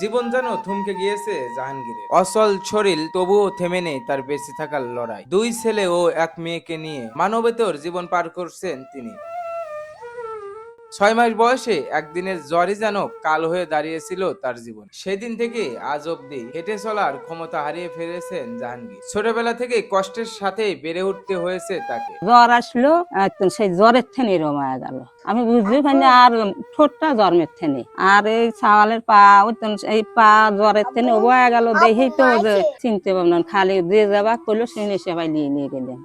জীবন যেন থমকে গিয়েছে জাহাঙ্গীরের। অসল শরীর তবুও থেমে নেই তার বেঁচে থাকার লড়াই। দুই ছেলে ও এক মেয়েকে নিয়ে মানবেতর জীবন পার করছেন তিনি। ছয় মাস বয়সে একদিনের জ্বরই যেন কাল হয়ে দাঁড়িয়েছিল তার জীবন। সেদিন থেকে আজ অব্দি হেঁটে চলার ক্ষমতা হারিয়ে ফেলেছেন জাহাঙ্গীর। ছোটবেলা থেকে কষ্টের সাথে বেড়ে উঠতে হয়েছে তাকে। জ্বর আসলো একদম সেই জ্বরের থেনে রমায়া গেল। আমি বুঝতে পারিনি আর ঠোঁটটা জন্মের থেনে আর এই ছাওয়ালের পা ওইতন এই পা জ্বরের থেনে বয়া গেল। দেখেই তো চিনতে পারলাম খালি দিয়ে যাবা করল সিনে সেবাই নিয়ে নিয়ে গেলেন।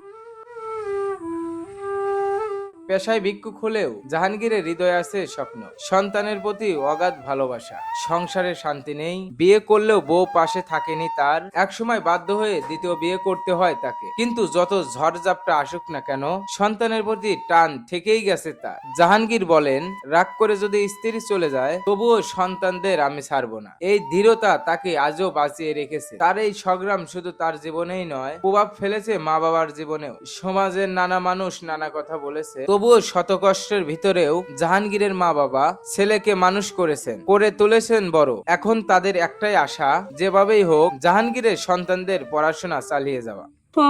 পেশায় ভিক্ষুক হলেও জাহাঙ্গীরের হৃদয়ে আছে স্বপ্ন। সন্তানের প্রতি অগাধ ভালোবাসা। সংসারে শান্তি নেই। বিয়ে করলেও বউ পাশে থাকেনি তার। একসময় বাধ্য হয়ে দ্বিতীয় বিয়ে করতে হয় তাকে। কিন্তু যত ঝড়ঝাপটা আসুক না কেন, সন্তানের প্রতি টান থেকেই গেছে তার। জাহাঙ্গীর বলেন, রাগ করে যদি স্ত্রী চলে যায়, তবুও সন্তানদের আমি ছাড়বো না। এই দৃঢ়তা তাকে আজও বাঁচিয়ে রেখেছে। তার এই সংগ্রাম শুধু তার জীবনেই নয়, প্রভাব ফেলেছে মা বাবার জীবনেও। সমাজের নানা মানুষ নানা কথা বলেছে। তবুও শত কষ্টের ভিতরেও জাহাঙ্গীরের মা বাবা ছেলেকে মানুষ করেছেন, করে তুলেছেন বড়। এখন তাদের একটাই আশা, যেভাবেই হোক, জাহাঙ্গীরের সন্তানদের পড়াশোনা চালিয়ে যাওয়া।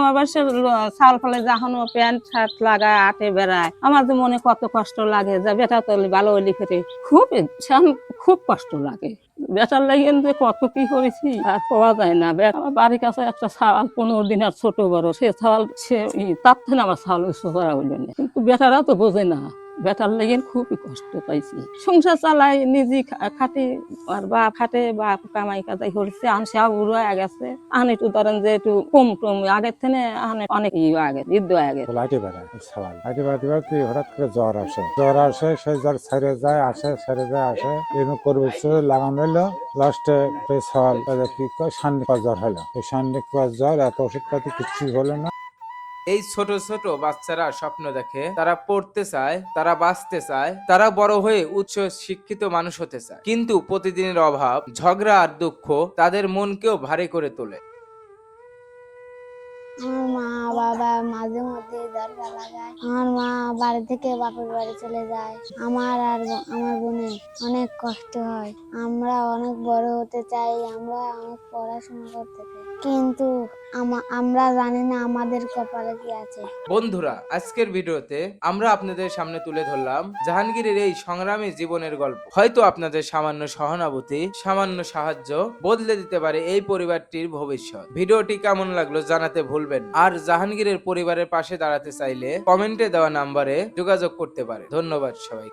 আবার সে চাল ফলে যখন প্যান্ট শার্ট লাগায়, আটে বেড়ায়, আমার তো মনে কত কষ্ট লাগে, যে বেটা তো ভালো হলি খুব, সে- খুব কষ্ট লাগে। বেটার লাগেন যে কত কি করেছি? আর পাওয়া যায় না। আমার বাড়ির কাছে একটা ছাওয়াল পনেরো দিন আর ছোট বড়, সে ছাওয়াল সে তার থেকে আমার ছাওয়াল উৎস করা হইল না। কিন্তু বেচারা তো বোঝে না। বেটার লেগে খুবই কষ্ট পাইছি। সংসার চালাই, নিজে খাটি আর বা খাটে বা কামাই কাজাই করছে, আন সে বুড়ো হয়ে গেছে। আন একটু ধরেন যে একটু কম টম, আগের থেকে আনে অনেক ই আগে যুদ্ধ আগে লাইটে বেড়ায় সবাই লাইটে বেড়াতে বেড়াতে হঠাৎ করে জ্বর আসে। জ্বর আসে সেই জ্বর ছেড়ে যায়, আসে, ছেড়ে যায়, আসে। এরকম করবে লাগানো হইল লাস্টে সওয়াল কি জ্বর হলো এই সান্নিক জ্বর, এত ওষুধপাতি কিছু হলো না। এই ছোট ছোট বাচ্চারা স্বপ্ন দেখে, তারা পড়তে চায়, তারা বাঁচতে চায়, তারা বড় হয়ে উচ্চ শিক্ষিত মানুষ হতে চায়। কিন্তু প্রতিদিনের অভাব, ঝগড়া আর দুঃখ তাদের মনকেও ভারী করে তোলে। আমার মা, বাবা মাঝে মধ্যে দরকার লাগায়। আমার মা বাড়ি থেকে বাপের বাড়ি চলে যায়। আমার আর আমার বোনের অনেক কষ্ট হয়। আমরা অনেক বড় হতে চাই, আমরা অনেক পড়াশোনা করতে চাই। কিন্তু আমরা জানি না আমাদের কপালে কি আছে। বন্ধুরা, আজকের ভিডিওতে আমরা আপনাদের সামনে তুলে ধরলাম জাহাঙ্গীরের এই সংগ্রামী জীবনের গল্প। হয়তো আপনাদের সামান্য সহানুভূতি, সামান্য সাহায্য বদলে দিতে পারে এই পরিবারটির ভবিষ্যৎ। ভিডিওটি কেমন লাগল জানাতে ভুলবেন আর জাহাঙ্গীরের পরিবারের পাশে দাঁড়াতে চাইলে কমেন্টে দেওয়া নাম্বারে যোগাযোগ করতে পারে ধন্যবাদ সবাই